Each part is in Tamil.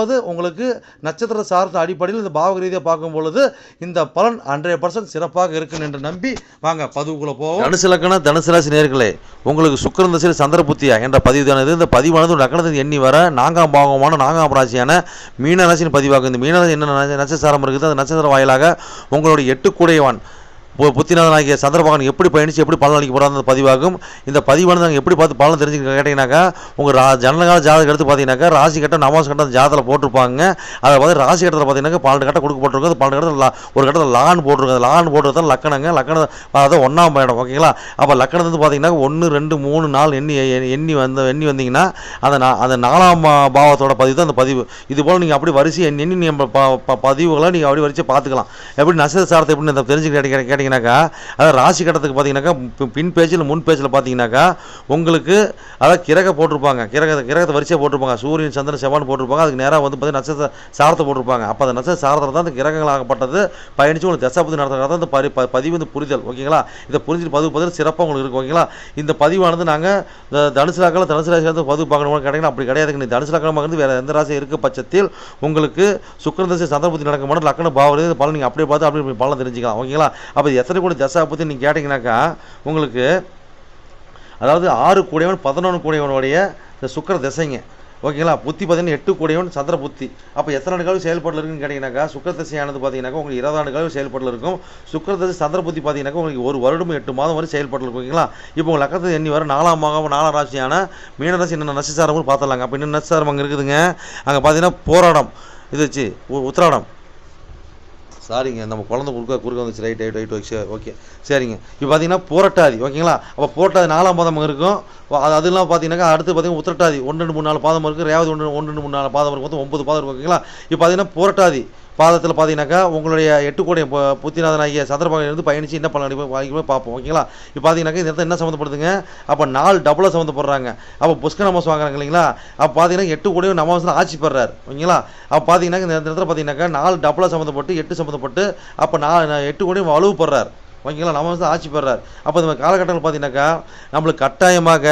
அதாவது உங்களுக்கு நட்சத்திர சார்ந்த அடிப்படையில் இந்த பாவக ரீதியாக பார்க்கும் பொழுது இந்த பலன் ஹண்ட்ரட் பர்சன்ட் சிறப்பாக இருக்கும் என்று நம்பி வாங்க பதிவுக்குள்ளே போவோம். தனுசு லக்கணம் தனுசு ராசி நேர்களே உங்களுக்கு சுக்கரன் திசையில் சந்திர புத்தியா என்ற பதிவு இந்த பதிவானது லக்கணத்தின் எண்ணி வர நான்காம் பாகமான நான்காம் ராசியான மீன பதிவாகும். இந்த மீனராசி என்ன நட்சத்திரம் இருக்குது அந்த நட்சத்திர வாயிலாக உங்களுடைய எட்டு கூடையவான் புத்திநாதனாகிய சந்திரபகவான் எப்படி பயணித்து எப்படி பலன் அளிக்க போகிறாங்க பதிவாகும். இந்த பதிவானது நாங்கள் எப்படி பார்த்து பலன் தெரிஞ்சு கேட்டிங்கனாக்கா உங்கள் ரா ஜனகால ஜாதகம் எடுத்து பார்த்தீங்கன்னாக்கா ராசி கட்டம் நவாஸ் கட்டம் ஜாதத்தில் போட்டிருப்பாங்க. அதை பார்த்து ராசி கட்டத்தில் பார்த்தீங்கன்னா பன்னெண்டு கட்டம் கொடுக்கப்பட்டிருக்கும் அது பன்னெண்டு கட்டத்தில் ஒரு கட்டத்தில் லான் போட்டிருக்கும் அந்த லான் போட்டுருக்கா லக்கணங்க. லக்கணம் அதாவது ஒன்றாம் பயணம் ஓகேங்களா? அப்போ லக்கணம் வந்து பார்த்தீங்கன்னா ஒன்று ரெண்டு மூணு நாலு எண்ணி எண்ணி- எண்ணி வந்து எண்ணி வந்தீங்கன்னா அந்த அந்த நாலாம் பாவத்தோட பதிவு தான் அந்த பதிவு. இது போல் நீங்கள் அப்படி வரிசை எண்ணி எண்ணி நீங்கள் ப- ப- பதிவுகளை நீங்கள் அப்படி வரிசை பார்த்துக்கலாம். எப்படி நட்சத்திர சாரத்தை எப்படி தெரிஞ்சு கேட்டீங்க பார்த்தீங்கன்னாக்கா அதாவது ராசி கட்டத்துக்கு பார்த்தீங்கன்னாக்கா பின் பேஜில் முன் பேஜில் பார்த்தீங்கன்னாக்கா உங்களுக்கு அதாவது கிரக போட்டிருப்பாங்க. கிரக கிரகத்தை வரிசையாக போட்டிருப்பாங்க. சூரியன் சந்திரன் செவ்வான் போட்டிருப்பாங்க. அதுக்கு நேராக வந்து பார்த்தீங்கன்னா நட்சத்திர சாரத்தை போட்டிருப்பாங்க. அப்போ அந்த நட்சத்திர சாரத்தில் தான் அந்த கிரகங்களாகப்பட்டது பயணித்து உங்களுக்கு தசாபதி நடத்துறதா தான் பரி ப- பதிவு வந்து புரிதல். ஓகேங்களா? இதை புரிஞ்சு பதிவு பதிவு சிறப்பாக உங்களுக்கு இருக்கும் ஓகேங்களா? இந்த பதிவானது நாங்கள் தனுசு ராக்கில் தனுசு ராசி வந்து பதிவு பார்க்கணும்னு கிடைக்கணும். அப்படி கிடையாதுங்க நீ தனுசு ராக்கமாக இருந்து வேறு எந்த ராசி இருக்க பட்சத்தில் உங்களுக்கு சுக்கிரன் சந்திரபுத்தி நடக்கும் போது லக்கண பாவம் பலன் நீங்கள் அப்படியே பார்த்து அப்படியே பலன் தெரிஞ்சுக்கலாம். ஓகேங்களா? அப்போ எத்தனை கோடி தசா பற்றி நீங்கள் கேட்டிங்கனாக்கா உங்களுக்கு அதாவது ஆறு கூடியவன் பதினொன்று கூடியவனுடைய இந்த சுக்கர திசைங்க. ஓகேங்களா? புத்தி பார்த்தீங்கன்னா எட்டு கூடியவன் சந்திர புத்தி. அப்போ எத்தனை ஆண்டு காலம் செயல்பாட்டில் இருக்குன்னு கேட்டிங்கனாக்கா சுக்கர திசையானது பார்த்தீங்கன்னாக்கா உங்களுக்கு இருபது ஆண்டு காலம் செயல்பாட்டில் இருக்கும். சுக்கர திசை சந்திர புத்தி பார்த்தீங்கன்னாக்கா உங்களுக்கு ஒரு வருடம் எட்டு மாதம் வரை செயல்பாட்டில் இருக்கும். ஓகேங்களா? இப்போ உங்கள் லக்கத்தை எண்ணி வர நாலாம் மாதம் நாலாம் ராசியான மீனராசி என்னென்ன நட்சத்திரம் பார்த்துடலாங்க. அப்போ என்ன நட்சத்திரம் அங்கே இருக்குதுங்க. அங்கே பார்த்தீங்கன்னா போராடம். இது வச்சு உ- உத்திராடம். சாரிங்க நம்ம குழந்தை குறுக்க குறுக்க வந்துச்சு. Right right right okay okay சரிங்க. இப்போ பார்த்தீங்கன்னா புரட்டாதி ஓகேங்களா? அப்போ புரட்டாதி நாலாம் பாதம் இருக்கும். அது அதெல்லாம் பார்த்தீங்கன்னாக்கா அடுத்து பார்த்தீங்கன்னா உத்திரட்டாதி. ஒன்று ரெண்டு மூணு நாலு பாதம் இருக்குது ரேவதி ஒன்று ஒன்று ரெண்டு மூணு நாலு பாதம் இருக்கும். மொத்தம் ஒன்பது பாதம் இருக்கும் ஓகேங்களா? இப்போ பார்த்தீங்கன்னா புரட்டாதி. பாதத்தில் பார்த்தீங்கன்னாக்கா உங்களுடைய எட்டு கோடி பு- புத்திநாதனாகிய சந்திரபாகன் பயணித்து என்ன பலன் அடிப்போம் பார்ப்போம். ஓகேங்களா இப்போ பார்த்தீங்கன்னாக்கா இந்த இடத்துல என்ன சம்மந்தப்படுதுங்க? அப்போ நாலு டபுளாக சம்மந்தப்படுறாங்க. அப்போ புஷ்க நமாஸ் வாங்குறாங்க இல்லைங்களா? அப்போ பார்த்தீங்கன்னா எட்டு கோடியும் நமாசத்தில் ஆட்சி பெறாரு. ஓகேங்களா அப்போ பார்த்தீங்கன்னா இந்த இடத்துல பார்த்தீங்கன்னாக்கா நாலு டபுளாக சம்மந்தப்பட்டு எட்டு சம்மந்தப்பட்டு அப்போ நான் எட்டு கோடியும் வலுவு பெறார். ஓகேங்களா? நம்ம வந்து ஆட்சி பெறார். அப்போ இந்த காலகட்டங்கள் பார்த்தீங்கன்னாக்கா நம்மளுக்கு கட்டாயமாக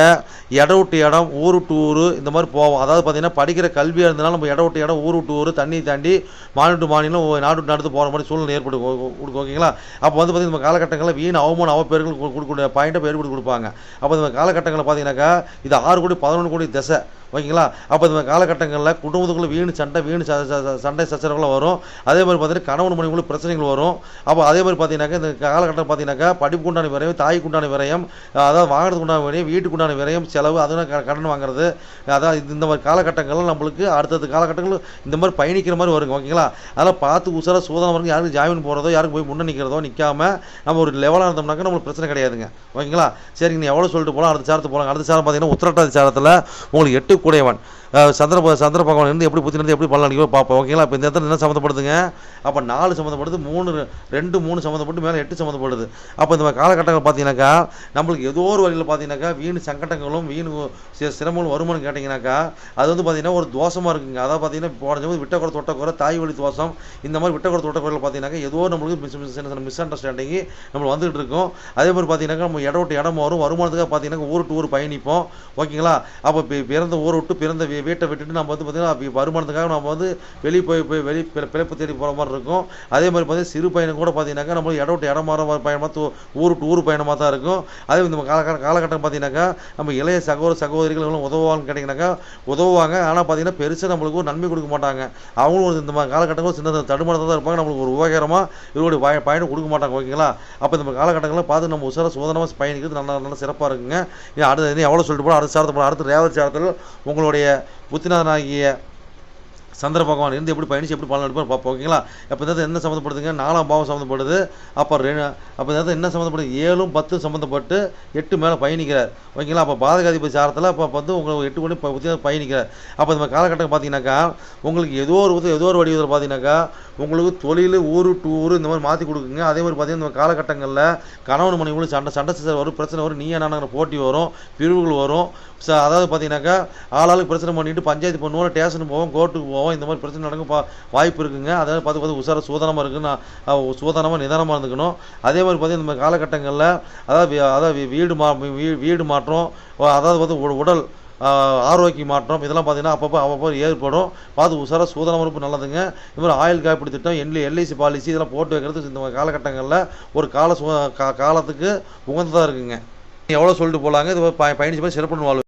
இடம் விட்டு இடம் ஊர் விட்டு ஊர் இந்த மாதிரி போவோம். அதாவது பார்த்தீங்கன்னா படிக்கிற கல்வியாக இருந்தனால நம்ம இடம் விட்டு இடம் ஊர் விட்டு ஊர் தண்ணி தாண்டி மாநில மாநிலம் நாடு நடந்து போகிற மாதிரி சூழ்நிலை ஏற்படு கொடுக்கும். ஓகேங்களா? அப்போ வந்து பார்த்தீங்கன்னா நம்ம காலகட்டங்களில் வீண் அவமான அவப்பேர்கள் கொடுக்கக்கூடிய பாயிண்ட்டை ஏற்படுத்தி கொடுப்பாங்க. அப்போ இந்த காலகட்டங்களில் பார்த்தீங்கன்னாக்கா இது ஆறு கோடி பதினொன்று கோடி திசை. ஓகேங்களா? அப்போ இந்த காலகட்டங்களில் குடும்பத்துக்குள்ளே வீணு சண்டை வீணு ச- சண்டை சச்சரவுகளும் வரும். அதே மாதிரி பார்த்தீங்கன்னா கணவன் மனைவிக்குள்ள பிரச்சனைகள் வரும். அப்போ அதே மாதிரி பார்த்தீங்கன்னாக்கா இந்த காலகட்டம் பார்த்தீங்கன்னாக்கா படிப்பு உண்டான விரயம் தாய்க்கு உண்டான விரயம் அதாவது வாங்குறதுக்கு உண்டான விரயம் வீட்டுக்கு உண்டான விரயம் செலவு அதெல்லாம் க- கடன் வாங்குறது. அதான் இந்த மாதிரி காலகட்டங்கள்லாம் நம்மளுக்கு அடுத்தடுத்த காலகட்டங்கள் இந்த மாதிரி பயணிக்கிற மாதிரி வருங்க ஓகேங்களா? அதெல்லாம் பார்த்து உசாராக சூதனம் வரும் யாருக்கு ஜாமீன் போகிறதோ யாருக்கு போய் முன்னே நிற்கிறதோ நிற்காம நம்ம ஒரு லெவலாக இருந்தோம்னாக்கா நம்மளுக்கு பிரச்சனை கிடையாதுங்க ஓகேங்களா? சரிங்க நீ எவ்வளோ சொல்லிட்டு போகலாம் அடுத்த சாரத்து போகலாம் அடுத்த சாரம் பார்த்தீங்கன்னா உத்திரட்டாதி சாரத்தில் உங்களுக்கு எட்டு கூடையவன் அஹ் சந்திர சந்திர பகவான் இருந்து எப்படி புத்தினது எப்படி பலன் அடிக்கோ பார்ப்போம். ஓகேங்களா? இப்போ இந்த இடத்துல என்ன சம்மந்தப்படுதுங்க? அப்போ நாலு சம்மந்தப்படுது மூணு ரெண்டு மூணு சம்மந்தப்பட்டு மேலே எட்டு சம்மந்தப்படுது. அப்போ இந்த காலகட்டங்கள் பார்த்தீங்கன்னாக்கா நம்மளுக்கு ஏதோ ஒரு வழியில் பார்த்தீங்கன்னாக்கா வீண் சங்கடங்களும் வீண் உ- சிரமங்களும் வருமானம் கேட்டிங்கனாக்கா அது வந்து பார்த்தீங்கன்னா ஒரு தோஷமாக இருக்குங்க. அதாவது பார்த்தீங்கன்னா போன ஜென்மம் விட்டக்குறை தொட்டக்குறை தாய் வழி தோஷம் இந்த மாதிரி விட்டக்குறை தொட்டக்குறையில் பார்த்தீங்கன்னாக்கா ஏதோ நம்மளுக்கு மிஸ் மிஸ் சின்ன சின்ன மிஸ் அண்டர்ஸ்டாண்டிங் நம்மளுக்கு வந்துகிட்டு இருக்கும். அதே மாதிரி பார்த்தீங்கன்னா நம்ம இடம் விட்டு இடம் வரும் வருமானத்துக்காக பார்த்தீங்கன்னா ஊர் டூர் ஊர் பயணிப்போம். ஓகேங்களா? அப்போ பிறந்த ஊரை விட்டு பிறந்த வீ- வீட்டை விட்டுட்டு நம்ம வந்து பார்த்தீங்கன்னா வருமானத்துக்காக நம்ம வந்து வெளியே போய் போய் வெளி பிழைப்பு தேடி போகிற மாதிரி இருக்கும். அதே மாதிரி பார்த்தீங்கன்னா சிறு பயணம் கூட பார்த்தீங்கன்னாக்கா நம்ம இடம் விட்டு இடம் மாற மாதிரி பயணமாக ஊர் டு ஊர் பயணமாக தான் இருக்கும். அதே இந்த காலகட்டம் காலகட்டம் பார்த்தீங்கன்னாக்கா நம்ம இளைய சகோதர சகோதரிகள் எல்லாம் உதவுவாங்கன்னு கேட்டிங்கனாக்கா உதவுவாங்க. ஆனால் பார்த்தீங்கன்னா பெருசாக நம்மளுக்கு ஒரு நன்மை கொடுக்க மாட்டாங்க. அவங்களும் ஒரு இந்த மாதிரி காலகட்டங்களும் சின்ன தடுமாறத்தில் தான் இருப்பாங்க. நம்மளுக்கு ஒரு உபகாரமாக இவருடைய பய பயணம் கொடுக்க மாட்டாங்க ஓகேங்களா? அப்போ இந்த காலகட்டங்களில் பார்த்து நம்ம உசார சுதந்திரமாக பயணிக்கிறது நல்லா நல்லா சிறப்பாக இருக்குங்க. இது அடுத்து எவ்வளோ சொல்லிட்டு போனால் அடுத்த சாரத்தை போனால் அடுத்த ரேவல் சாரத்தில் உங்களுடைய புத்திநாதனாகிய சந்திர பகவான் இருந்து எப்படி பயணிச்சு எப்படி பலன் எடுப்பார் பார்ப்போம் ஓகேங்களா அப்போ இதாவது என்ன சம்மந்தப்படுதுங்க? நாலாம் பாவம் சம்மந்தப்படுது. அப்போ ரெ அப்போ இதாவது என்ன சம்மந்தப்படுது? ஏழும் பத்து சம்மந்தப்பட்டு எட்டு மேலே பயணிக்கிறார். ஓகேங்களா? அப்போ பாதகாதிபதி சாரத்தில் அப்போ வந்து உங்களுக்கு எட்டு மணி பற்றி பயணிக்கிறார். அப்போ இந்த காலகட்டம் பார்த்தீங்கன்னாக்கா உங்களுக்கு ஏதோ ஒரு விதத்தில் ஏதோ ஒரு வடிவத்தில் பார்த்தீங்கன்னாக்கா உங்களுக்கு தொழில் ஊர் டு ஊர் இந்த மாதிரி மாற்றி கொடுக்குங்க. அதே மாதிரி பார்த்தீங்கன்னா இந்த காலகட்டங்களில் கணவன் மனைவிகளும் சண்டை சண்டை சிசர் வரும் பிரச்சனை வரும் நீ என்னங்கிற போட்டி வரும் பிரிவுகள் வரும். அதாவது பார்த்தீங்கன்னாக்கா ஆளாளுக்கு பிரச்சனை பண்ணிட்டு பஞ்சாயத்து பண்ணுவோம் ஸ்டேஷனுக்கு போவோம் கோர்ட்டுக்கு போவோம் இந்த மாதிரி பிரச்சனை நடக்கும் பா வாய்ப்பு இருக்குங்க. அதாவது பார்த்து பார்த்து உசார சூதானமாக இருக்குன்னு சூதானமாக நிதானமாக இருந்துக்கணும். அதே மாதிரி பார்த்தீங்கன்னா இந்த மாதிரி காலகட்டங்களில் அதாவது அதாவது வீடு மா வீடு மாற்றம் அதாவது வந்து உடல் ஆரோக்கிய மாற்றம் இதெல்லாம் பார்த்தீங்கன்னா அப்பப்போ அப்பப்போ ஏற்படும். பார்த்து உசாரா சூதன மறுப்பு நல்லதுங்க. இது மாதிரி ஆயுள் காப்பீடு திட்டம் எல்ஐ எல்ஐசி பாலிசி இதெல்லாம் போட்டு வைக்கிறது இந்த காலகட்டங்களில் ஒரு கால சு காலத்துக்கு உகந்ததாக இருக்குங்க. எவ்வளோ சொல்லிட்டு போகலாங்க இது பயணிச்சு போய் சிறப்பு வாழ்வு